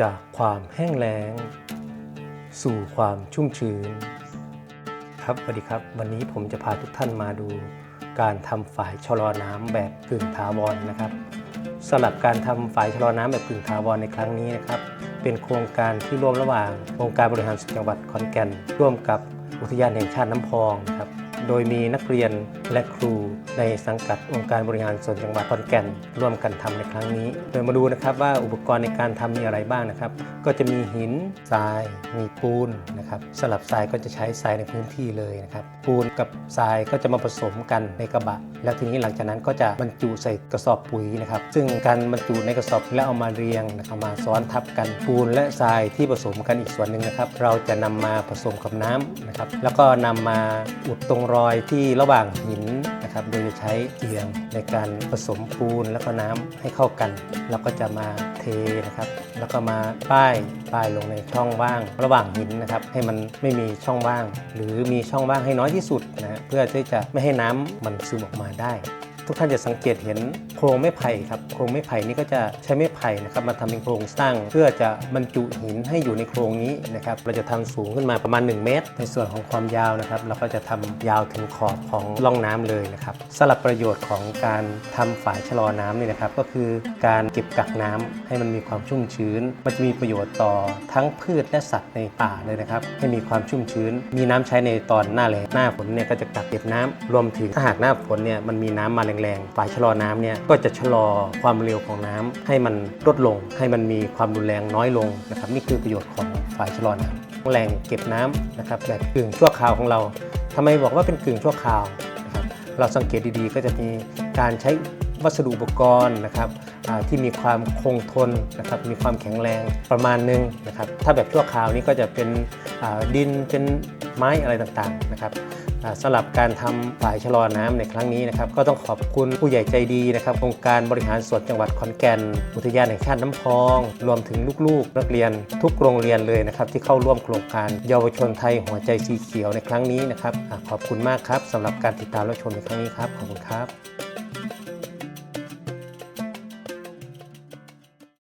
จากความแห้งแล้ง สู่ความชุ่มชื้น ครับสวัสดีครับ วันนี้ผมจะพาทุกท่านมาดู การทำฝายชะลอน้ำแบบกึ่งถาวรนะครับสำหรับการทำฝายชะลอน้ำแบบกึ่งถาวรในครั้งนี้นะครับ เป็นโครงการที่ร่วมระหว่างองค์การบริหารส่วนจังหวัดขอนแก่น ร่วมกับอุทยานแห่งชาติน้ำพองครับโดยมีนักเรียนและครู ในสังกัดองค์การบริหารส่วนจังหวัดขอนแก่น ร่วมกันทำในครั้งนี้ โดยมาดูนะครับว่าอุปกรณ์ในการทำมีอะไรบ้างนะครับ ก็จะมีหินทราย มีปูนนะครับสลับทรายก็จะใช้ทรายในพื้นที่เลยนะครับ ปูนกับทรายก็จะมาผสมกันในกระบะ แล้วทีนี้หลังจากนั้นก็จะบรรจุใส่กระสอบปุ๋ยนะครับ ซึ่งการบรรจุในกระสอบแล้วเอามาเรียงนะครับมาซ้อนทับกันปูนและทรายที่ผสมกันอีกส่วนหนึ่งนะครับ เราจะนำมาผสมกับน้ำนะครับแล้วก็นำมาอุดตรงรอยที่ระหว่างหิน นะครับ โดยจะใช้เกียงในการผสมปูนแล้วก็น้ำให้เข้ากัน แล้วก็จะมาเทนะครับ แล้วก็มาป้ายป้ายลงในช่องว่าง ระหว่างหินนะครับ ให้มันไม่มีช่องว่าง หรือมีช่องว่างให้น้อยที่สุดนะฮะเพื่อที่จะไม่ให้น้ำมันซึมออกมาได้ ทุกท่านจะสังเกตเห็นโครงไม้ไผ่ครับโครงไม้ไผ่นี่ก็จะใช้ไม้ไผ่นะครับมาทำเป็นโครงสร้าง เพื่อจะบรรจุหินให้อยู่ในโครงนี้นะครับเราจะทำสูงขึ้นมาประมาณ 1 เมตร ในส่วนของความยาวนะครับเราก็จะทำยาวถึงขอบของร่องน้ำเลยนะครับสำหรับประโยชน์ของการทำฝายชะลอน้ำนี่นะครับก็คือการเก็บกักน้ำให้มันมีความชุ่มชื้น มันจะมีประโยชน์ต่อทั้งพืชและสัตว์ในป่าเลยนะครับให้มีความชุ่มชื้น มีน้ำใช้ในตอนหน้าแล้งหน้าฝนเนี่ยก็จะกักเก็บน้ำรวมถึงถ้าหากหน้าฝนเนี่ยมันมีน้ำมาแรงๆฝายชะลอน้ำเนี่ยก็จะชะลอความเร็วของน้ำให้มันลดลง ให้มันมีความรุนแรงน้อยลงนะครับนี่คือประโยชน์ของฝ่ายชะลอน้ำแหล่งเก็บน้ำนะครับแบบกึ่งชั่วคราวของเราทำไมบอกว่าเป็นกึ่งชั่วคราวนะครับเราสังเกตดีๆ ก็จะมีการใช้วัสดุอุปกรณ์นะครับที่มีความคงทนนะครับมีความแข็งแรงประมาณหนึงนะครับถ้าแบบชั่วคราวนี้ก็จะเป็นดินเป็น ไม้อะไรต่างๆนะครับสำหรับการทำฝายชะลอน้ำในครั้งนี้นะครับก็ต้องขอบคุณผู้ใหญ่ใจดีนะครับองค์การบริหารส่วนจังหวัดขอนแก่น อุทยานแห่งชาติน้ำพอง รวมถึงลูกๆ นักเรียนทุกโรงเรียนเลยนะครับที่เข้าร่วมโครงการเยาวชนไทยหัวใจสีเขียวในครั้งนี้นะครับขอบคุณมากครับสำหรับการติดตามและชมในครั้งนี้ครับขอบคุณครับ